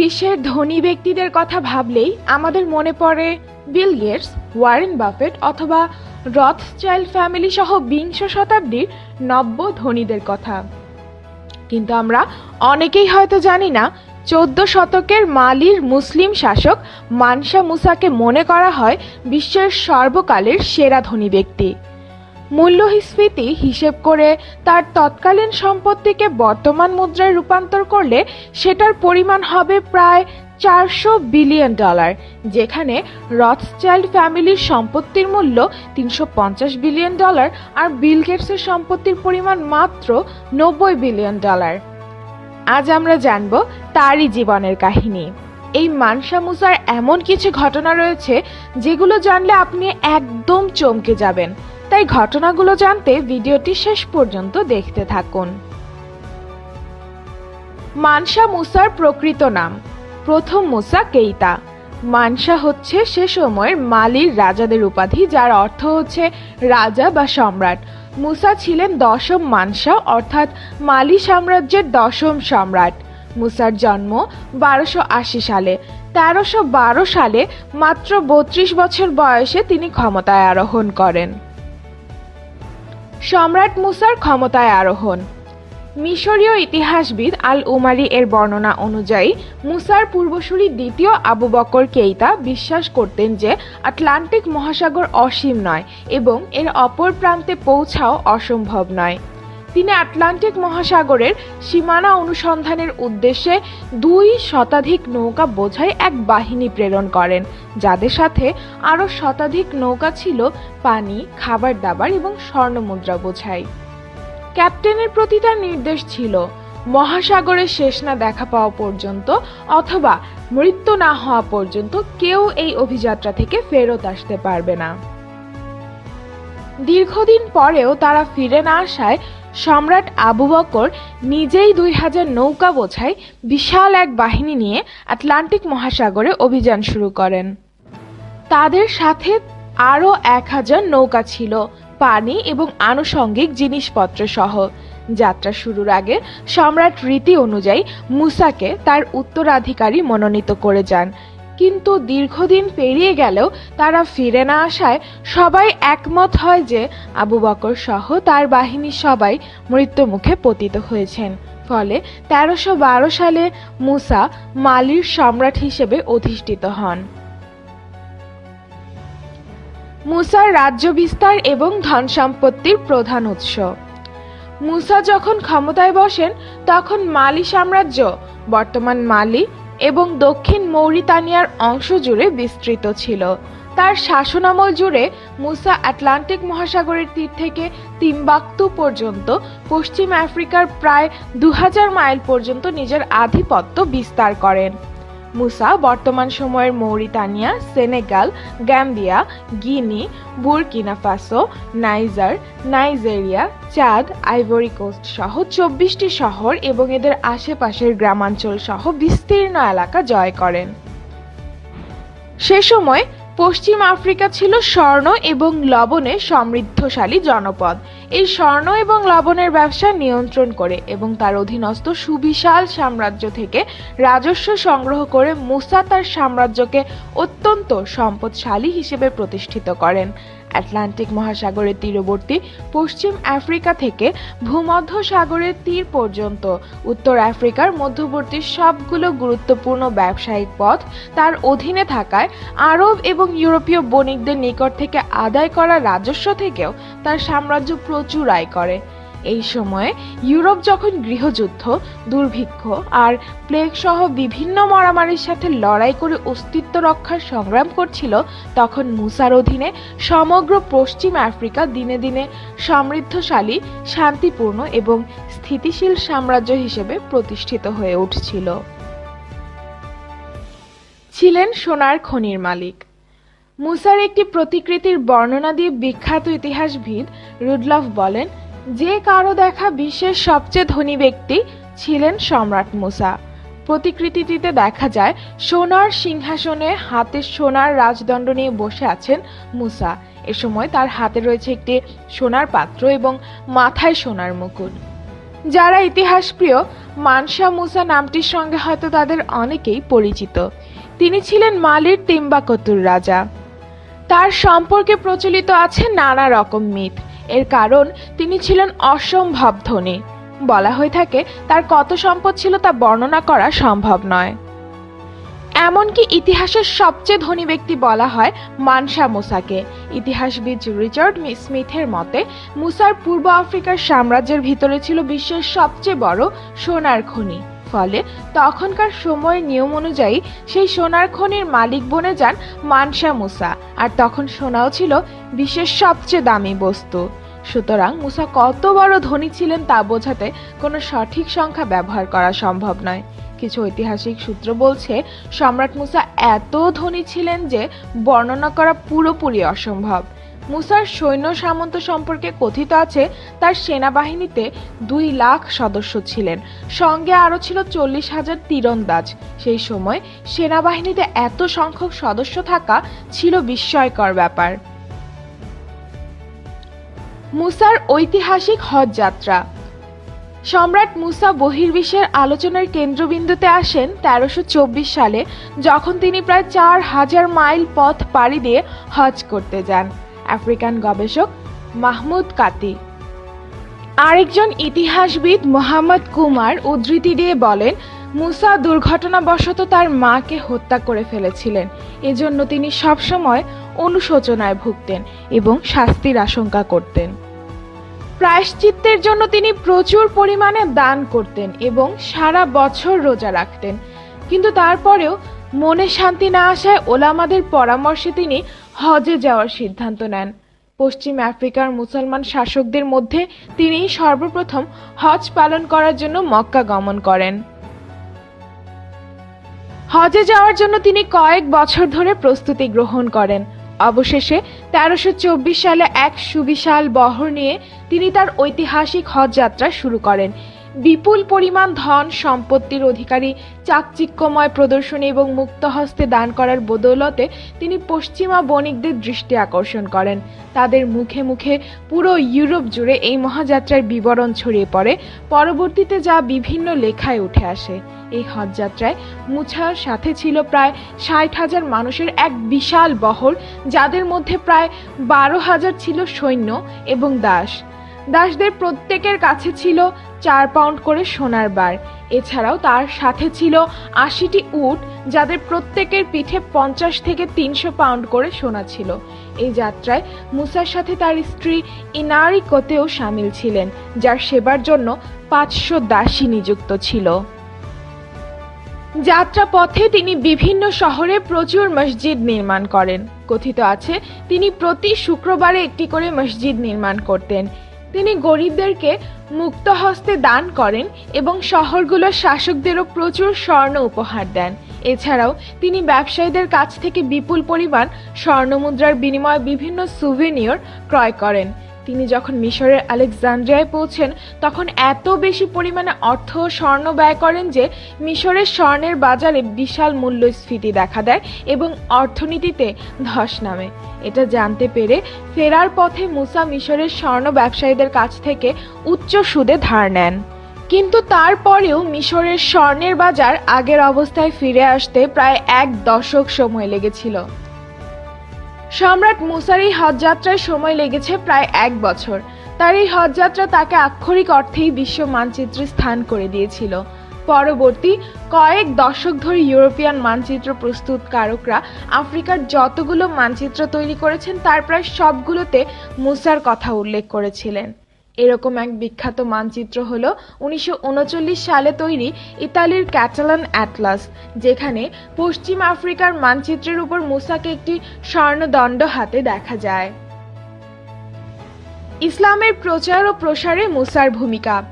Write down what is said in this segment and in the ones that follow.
বিশ্বের ধনী ব্যক্তিদের কথা ভাবলেই আমাদের মনে পড়ে বিল গেটস, ওয়ারেন বাফেট অথবা রথচাইল্ড ফ্যামিলি সহ বিংশ শতাব্দীর নব্য ধনীদের কথা। কিন্তু আমরা অনেকেই হয়তো জানি না, চোদ্দ শতকের মালির মুসলিম শাসক মানসা মুসাকে মনে করা হয় বিশ্বের সর্বকালের সেরা ধনী ব্যক্তি। মূল্যস্ফীতি হিসেব করে তার তৎকালীন সম্পত্তিকে বর্তমান মুদ্রায় রূপান্তর করলে সেটার পরিমাণ হবে প্রায় চারশো বিলিয়ন ডলার, যেখানে রথচাইল্ড ফ্যামিলির সম্পত্তির মূল্য তিনশো পঞ্চাশ বিলিয়ন ডলার আর বিল গেটসের সম্পত্তির পরিমাণ মাত্র নব্বই বিলিয়ন ডলার। আজ আমরা জানব তারই জীবনের কাহিনী। এই মানসা মুসার এমন কিছু ঘটনা রয়েছে যেগুলো জানলে আপনি একদম চমকে যাবেন। তাই ঘটনাগুলো জানতে ভিডিওটি শেষ পর্যন্ত দেখতে থাকুন। মানসা মুসার প্রকৃত নাম। প্রথম মুসা কেইতা। মানসা হচ্ছে সে সময়ের মালির রাজাদের উপাধি, যার অর্থ হচ্ছে রাজা বা সম্রাট। মুসা ছিলেন দশম মানসা, অর্থাৎ মালি সাম্রাজ্যের দশম সম্রাট। মুসার জন্ম বারোশো আশি সালে। তেরোশো বারো সালে মাত্র বত্রিশ বছর বয়সে তিনি ক্ষমতায় আরোহণ করেন। সম্রাট মুসার ক্ষমতায় আরোহণ। মিশরীয় ইতিহাসবিদ আল উমারি এর বর্ণনা অনুযায়ী, মুসার পূর্বসূরি দ্বিতীয় আবু বকর কেইতা বিশ্বাস করতেন যে আটলান্টিক মহাসাগর অসীম নয় এবং এর অপর প্রান্তে পৌঁছাও অসম্ভব নয়। তিনি আটলান্টিক মহাসাগরের সীমানা অনুসন্ধানের উদ্দেশ্যে দুই শতাধিক নৌকা বোঝাই এক বাহিনী প্রেরণ করেন, যাদের সাথে আরও শতাধিক নৌকা ছিল পানি খাবার দাবার এবং স্বর্ণমুদ্রা বোঝাই। ক্যাপ্টেনের প্রতি তার নির্দেশ ছিল, মহাসাগরের শেষ না দেখা পাওয়া পর্যন্ত অথবা মৃত্যু না হওয়া পর্যন্ত কেউ এই অভিযাত্রা থেকে ফেরত আসতে পারবে না। দীর্ঘদিন পরেও তারা ফিরে না আসায় সম্রাট আবু বকর নিজেই দুই হাজার নৌকা বোঝাই বিশাল এক বাহিনী নিয়ে আটলান্টিক মহাসাগরে অভিযান শুরু করেন। তাদের সাথে আরও এক হাজার নৌকা ছিল, পানি এবং আনুষঙ্গিক জিনিসপত্র সহ। যাত্রা শুরুর আগে সম্রাট রীতি অনুযায়ী মুসাকে তার উত্তরাধিকারী মনোনীত করে যান। কিন্তু দীর্ঘদিন পেরিয়ে গেলেও তারা ফিরে না আসায় সবাই একমত হয় যে আবু বকর সহ তার বাহিনী সবাই মৃত্যুমুখে পতিত হয়েছেন। ফলে তেরোশো সালে মুসা মালির সম্রাট হিসেবে অধিষ্ঠিত হন। মুসার রাজ্য বিস্তার এবং ধন সম্পত্তির প্রধান উৎস। মুসা যখন ক্ষমতায় বসেন, তখন মালি সাম্রাজ্য, বর্তমান মালি এবং দক্ষিণ মৌরিতানিয়ার অংশ জুড়ে বিস্তৃত ছিল। তার শাসনামল জুড়ে মুসা আটলান্টিক মহাসাগরের তীর থেকে তিম্বাক্তু পর্যন্ত পশ্চিম আফ্রিকার প্রায় দু হাজার মাইল পর্যন্ত নিজের আধিপত্য বিস্তার করেন। মুসা বর্তমান সময়ের Mauritania Senegal Gambia Guinea, Burkina Faso, Niger, Nigeria, Chad, Ivory Coast সহ চব্বিশটি শহর এবং এদের আশেপাশের গ্রামাঞ্চল সহ বিস্তীর্ণ এলাকা জয় করেন। সে সময় পশ্চিম আফ্রিকা ছিল স্বর্ণ এবং লবণে সমৃদ্ধশালী জনপদ। এই স্বর্ণ এবং লবণের ব্যবসা নিয়ন্ত্রণ করে এবং তার অধীনস্থ সুবিশাল সাম্রাজ্য থেকে রাজস্ব সংগ্রহ করে মুসা তার সাম্রাজ্যকে অত্যন্ত সম্পদশালী হিসেবে প্রতিষ্ঠিত করেন। আটলান্টিক মহাসাগরের তীরবর্তী পশ্চিম আফ্রিকা থেকে ভূমধ্য সাগরের তীর পর্যন্ত। উত্তর আফ্রিকার মধ্যবর্তী সবগুলো গুরুত্বপূর্ণ ব্যবসায়িক পথ তার অধীনে থাকায় আরব এবং ইউরোপীয় বণিকদের নিকট থেকে আদায় করা রাজস্ব থেকেও তার সাম্রাজ্য প্রচুর আয় করে। এই সময়ে ইউরোপ যখন গৃহযুদ্ধ, দুর্ভিক্ষ আর প্লেগ সহ বিভিন্ন মারামারির সাথে লড়াই করে অস্তিত্ব রক্ষার সংগ্রাম করছিল, তখন মুসার অধীনে সমগ্র পশ্চিম আফ্রিকা দিনে দিনে সমৃদ্ধশালী, শান্তিপূর্ণ এবং স্থিতিশীল সাম্রাজ্য হিসেবে প্রতিষ্ঠিত হয়ে উঠছিল। ছিলেন সোনার খনির মালিক। মুসার একটি প্রতিকৃতির বর্ণনা দিয়ে বিখ্যাত ইতিহাসবিদ রুডলফ বলেন যে কারও দেখা বিশ্বের সবচেয়ে ধনী ব্যক্তি ছিলেন সম্রাট মুসা। প্রতিকৃতিটিতে দেখা যায়, সোনার সিংহাসনে হাতে সোনার রাজদণ্ড নিয়ে বসে আছেন মুসা। এ সময় তার হাতে রয়েছে একটি সোনার পাত্র এবং মাথায় সোনার মুকুট। যারা ইতিহাসপ্রিয়, মানসা মুসা নামটির সঙ্গে হয়তো তাদের অনেকেই পরিচিত। তিনি ছিলেন মালির তিম্বাকতুর রাজা। তার সম্পর্কে প্রচলিত আছে নানা রকম মিথ। এর কারণ তিনি ছিলেন অসম্ভব ধনী। বলা হয়ে থাকে তার কত সম্পদ ছিল তা বর্ণনা করা সম্ভব নয়। এমনকি ইতিহাসের সবচেয়ে ধনী ব্যক্তি বলা হয় মানসা মুসাকে। ইতিহাসবিদ রিচার্ড স্মিথের মতে, মুসার পূর্ব আফ্রিকার সাম্রাজ্যের ভিতরে ছিল বিশ্বের সবচেয়ে বড় সোনার খনি। ফলে তখনকার সময়ের নিয়ম অনুযায়ী সেই সোনার খনির মালিক বনে যান মানসা মুসা। আর তখন সোনাও ছিল বিশ্বের সবচেয়ে দামি বস্তু। সুতরাং মুসা কত বড় ধনী ছিলেন তা বোঝাতে কোনো সঠিক সংখ্যা ব্যবহার করা সম্ভব নয়। কিছু ঐতিহাসিক সূত্র বলছে, সম্রাট মুসা এত ধনী ছিলেন যে বর্ণনা করা পুরোপুরি অসম্ভব। মুসার সৈন্য সামন্ত সম্পর্কে কথিত আছে, তার সেনাবাহিনীতে দুই লাখ সদস্য ছিলেন। সঙ্গে আরও ছিল চল্লিশ হাজার তীরন্দাজ। সেই সময় সেনাবাহিনীতে এত সংখ্যক সদস্য থাকা ছিল বিস্ময়কর ব্যাপার। মুসার ঐতিহাসিক হজ যাত্রা। সম্রাট মুসা বহির্বিশ্বের আলোচনার কেন্দ্রবিন্দুতে আসেন তেরোশো চব্বিশ সালে, যখন তিনি প্রায় চার হাজার মাইল পথ পাড়ি দিয়ে হজ করতে যান। আফ্রিকান গবেষক মাহমুদ কাতি। আরেকজন ইতিহাসবিদ মোহাম্মদ কুমার উদ্ধৃতি দিয়ে বলেন, মুসা দুর্ঘটনাবশত তার মাকে হত্যা করে ফেলেছিলেন। এজন্য তিনি সবসময় অনুশোচনায় ভুগতেন এবং শাস্তির আশঙ্কা করতেন। প্রায়শ্চিত্তের জন্য তিনি প্রচুর পরিমাণে দান করতেন এবং সারা বছর রোজা রাখতেন। কিন্তু তারপরেও মনে শান্তি না আসায় ওলামাদের পরামর্শে তিনি হজে যাওয়ার সিদ্ধান্ত নেন। পশ্চিম আফ্রিকার মুসলমান শাসকদের মধ্যে তিনি সর্বপ্রথম হজ পালন করার জন্য মক্কা গমন করেন। হজে যাওয়ার জন্য তিনি কয়েক বছর ধরে প্রস্তুতি গ্রহণ করেন। অবশেষে তেরোশো সালে এক সুবিশাল বহর নিয়ে তিনি তার ঐতিহাসিক হজ যাত্রা শুরু করেন। বিপুল পরিমাণ ধন সম্পত্তির অধিকারী চাকচিক্যময় প্রদর্শনী এবং মুক্ত হস্তে দান করার বদৌলতে তিনি পশ্চিমা বণিকদের দৃষ্টি আকর্ষণ করেন। তাদের মুখে মুখে পুরো ইউরোপ জুড়ে এই মহাযাত্রার বিবরণ ছড়িয়ে পড়ে। পরবর্তীতে যা বিভিন্ন লেখায় উঠে আসে। এই হজযাত্রায় মুছার সাথে ছিল প্রায় ষাট হাজার মানুষের এক বিশাল বহর, যাদের মধ্যে প্রায় বারো হাজার ছিল সৈন্য এবং দাস। দাসদের প্রত্যেকের কাছে ছিল চার পাউন্ড করে সোনার বার। এছাড়াও তার সাথে ছিল আশিটি উট, যাদের প্রত্যেকের পিঠে পঞ্চাশ থেকে তিনশো পাউন্ড করে সোনা ছিল। এই যাত্রায় মুসার সাথে তার স্ত্রী ইনারি কোতেও সামিল ছিলেন, যার সেবার জন্য পাঁচশো দাসী নিযুক্ত ছিল। যাত্রা পথে তিনি বিভিন্ন শহরে প্রচুর মসজিদ নির্মাণ করেন। কথিত আছে, তিনি প্রতি শুক্রবারে একটি করে মসজিদ নির্মাণ করতেন। তিনি গরিবদেরকে মুক্ত হস্তে দান করেন এবং শহরগুলোর শাসকদেরও প্রচুর স্বর্ণ উপহার দেন। এছাড়াও তিনি ব্যবসায়ীদের কাছ থেকে বিপুল পরিমাণ স্বর্ণমুদ্রার বিনিময়ে বিভিন্ন সুভেনিয়র ক্রয় করেন। তিনি যখন মিশরের আলেকজান্দ্রিয়ায় পৌঁছেন, তখন এত বেশি পরিমাণে অর্থ স্বর্ণ ব্যয় করেন যে মিশরের স্বর্ণের বাজারে বিশাল মূল্যস্ফীতি দেখা দেয় এবং অর্থনীতিতে ধস নামে। এটা জানতে পেরে ফেরার পথে মুসা মিশরের স্বর্ণ ব্যবসায়ীদের কাছ থেকে উচ্চ সুদে ধার নেন। কিন্তু তারপরেও মিশরের স্বর্ণের বাজার আগের অবস্থায় ফিরে আসতে প্রায় এক দশক সময় লেগেছিল। সম্রাট মুসার এই হজযাত্রায় সময় লেগেছে প্রায় এক বছর। তার এই হজযাত্রা তাকে আক্ষরিক অর্থেই বিশ্ব মানচিত্রে স্থান করে দিয়েছিল। পরবর্তী কয়েক দশক ধরে ইউরোপিয়ান মানচিত্র প্রস্তুতকারকরা আফ্রিকার যতগুলো মানচিত্র তৈরি করেছেন, তার প্রায় সবগুলোতে মুসার কথা উল্লেখ করেছিলেন। এরকম এক বিখ্যাত মানচিত্র হল উনিশশো উনচল্লিশ সালে তৈরি ইতালির ক্যাটালান অ্যাটলাস, যেখানে পশ্চিম আফ্রিকার মানচিত্রের উপর মুসাকে একটি স্বর্ণদণ্ড হাতে দেখা যায়। ইসলামের প্রচার ও প্রসারে মুসার ভূমিকা।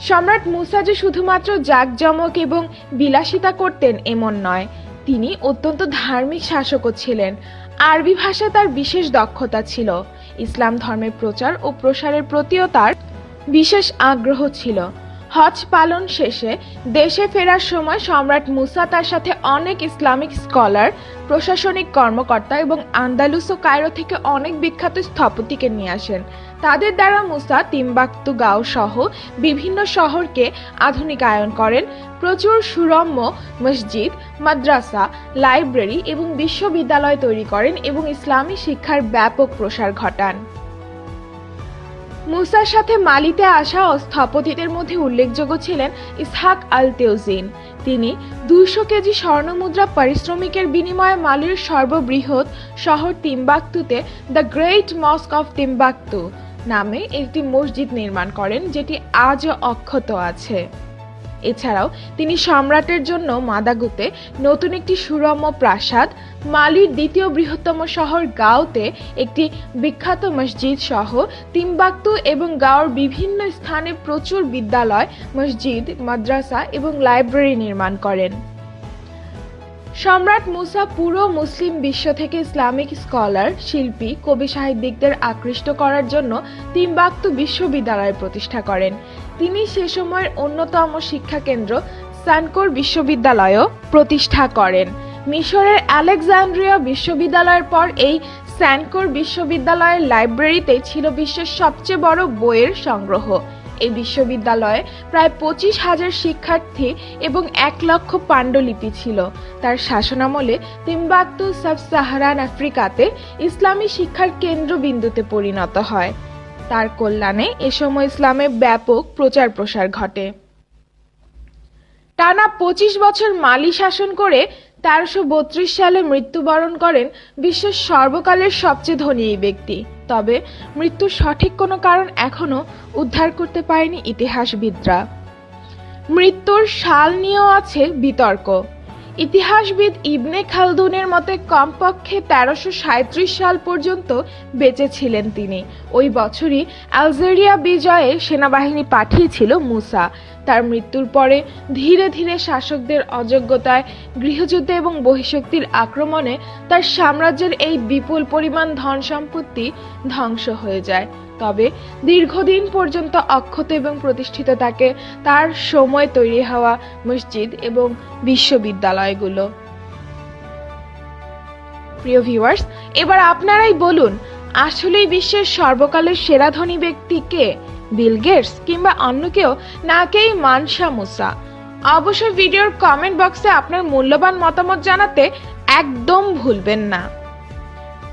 সম্রাট মুসা যে শুধুমাত্র জাঁকজমক এবং বিলাসিতা করতেন এমন নয়, তিনি অত্যন্ত ধার্মিক শাসকও ছিলেন। আরবি ভাষায় তার বিশেষ দক্ষতা ছিল। ইসলাম ধর্মের প্রচার ও প্রসারের প্রতিও তার বিশেষ আগ্রহ ছিল। হজ পালন শেষে দেশে ফেরার সময় সম্রাট মুসা তার সাথে অনেক ইসলামিক স্কলার, প্রশাসনিক কর্মকর্তা এবং আন্দালুস ও কায়রো থেকে অনেক বিখ্যাত স্থপতিকে নিয়ে আসেন। তাদের দ্বারা মুসা তিম্বাক্তু গাঁও সহ বিভিন্ন শহরকে আধুনিকায়ন করেন। প্রচুর সুরম্য মসজিদ, মাদ্রাসা, লাইব্রেরি এবং বিশ্ববিদ্যালয় তৈরি করেন এবং ইসলামী শিক্ষার ব্যাপক প্রসার ঘটান। মুসার সাথে মালিতে আসা স্থপতিদের মধ্যে উল্লেখযোগ্য ছিলেন ইসহাক আল তেউজিন তিনি দুইশো কেজি স্বর্ণমুদ্রা পারিশ্রমিকের বিনিময়ে মালির সর্ববৃহৎ শহর তিম্বাক্তুতে the great mosque of Timbuktu. নামে একটি মসজিদ নির্মাণ করেন যেটি আজও অক্ষত আছে। এছাড়াও তিনি সম্রাটের জন্য মাদাগুতে নতুন একটি সুরম্য প্রাসাদ, মালির দ্বিতীয় বৃহত্তম শহর গাঁওতে একটি বিখ্যাত মসজিদ সহ তিম্বাক্তু এবং গাঁওর বিভিন্ন স্থানে প্রচুর বিদ্যালয়, মসজিদ, মাদ্রাসা এবং লাইব্রেরি নির্মাণ করেন। সম্রাট মুসা পুরো মুসলিম বিশ্ব থেকে ইসলামিক স্কলার, শিল্পী, কবি সাহিত্যিকদের আকৃষ্ট করার জন্য তিম্বাক্তু বিশ্ববিদ্যালয় প্রতিষ্ঠা করেন। তিনি সে সময়ের অন্যতম শিক্ষা কেন্দ্র সানকোর বিশ্ববিদ্যালয়ও প্রতিষ্ঠা করেন। মিশরের আলেকজান্ড্রিয়া বিশ্ববিদ্যালয়ের পর এই স্যানকোর বিশ্ববিদ্যালয়ের লাইব্রেরিতে ছিল বিশ্বের সবচেয়ে বড় বইয়ের সংগ্রহ। এই বিশ্ববিদ্যালয়ে প্রায় পঁচিশ হাজার শিক্ষার্থী এবং এক লক্ষ পাণ্ডুলিপি ছিল। তার শাসনামলে তিম্বাক্তু সাব সাহারান আফ্রিকাতে ইসলামী শিক্ষার কেন্দ্রবিন্দুতে পরিণত হয়। তার কল্যাণে এ সময় ইসলামের ব্যাপক প্রচার প্রসার ঘটে। টানা পঁচিশ বছর মালি শাসন করে তেরোশো বত্রিশ সালে মৃত্যুবরণ করেন বিশ্বের সর্বকালের সবচেয়ে ধনী এই ব্যক্তি। তবে মৃত্যুর সঠিক কোনো কারণ এখনও উদ্ধার করতে পারেনি ইতিহাসবিদরা। মৃত্যুর সাল নিয়েও আছে বিতর্ক। ইতিহাসবিদ ইবনে খালদুনের মতে কমপক্ষে তেরোশো সাল পর্যন্ত বেঁচে ছিলেন তিনি। ওই বছরই আলজেরিয়া বিজয়ে সেনাবাহিনী পাঠিয়েছিল মুসা। তার মৃত্যুর পরে ধীরে ধীরে শাসকদের অযোগ্যতায়, গৃহযুদ্ধে এবং বহিঃশক্তির আক্রমণে তার সাম্রাজ্যের এই বিপুল পরিমাণ ধন সম্পত্তি ধ্বংস হয়ে যায়। তবে দীর্ঘদিন পর্যন্ত অক্ষত এবং প্রতিষ্ঠিত থাকে তার সময় তৈরি হওয়া মসজিদ এবং বিশ্ববিদ্যালয়গুলো। প্রিয় ভিউয়ার্স, এবার আপনারাই বলুন, আসলেই বিশ্বের সর্বকালের সেরা ধনী ব্যক্তি কে? বিল গেটস কিংবা অন্য কেউ নাকেই মানসা মুসা? অবশ্যই ভিডিওর কমেন্ট বক্সে আপনার মূল্যবান মতামত জানাতে একদম ভুলবেন না।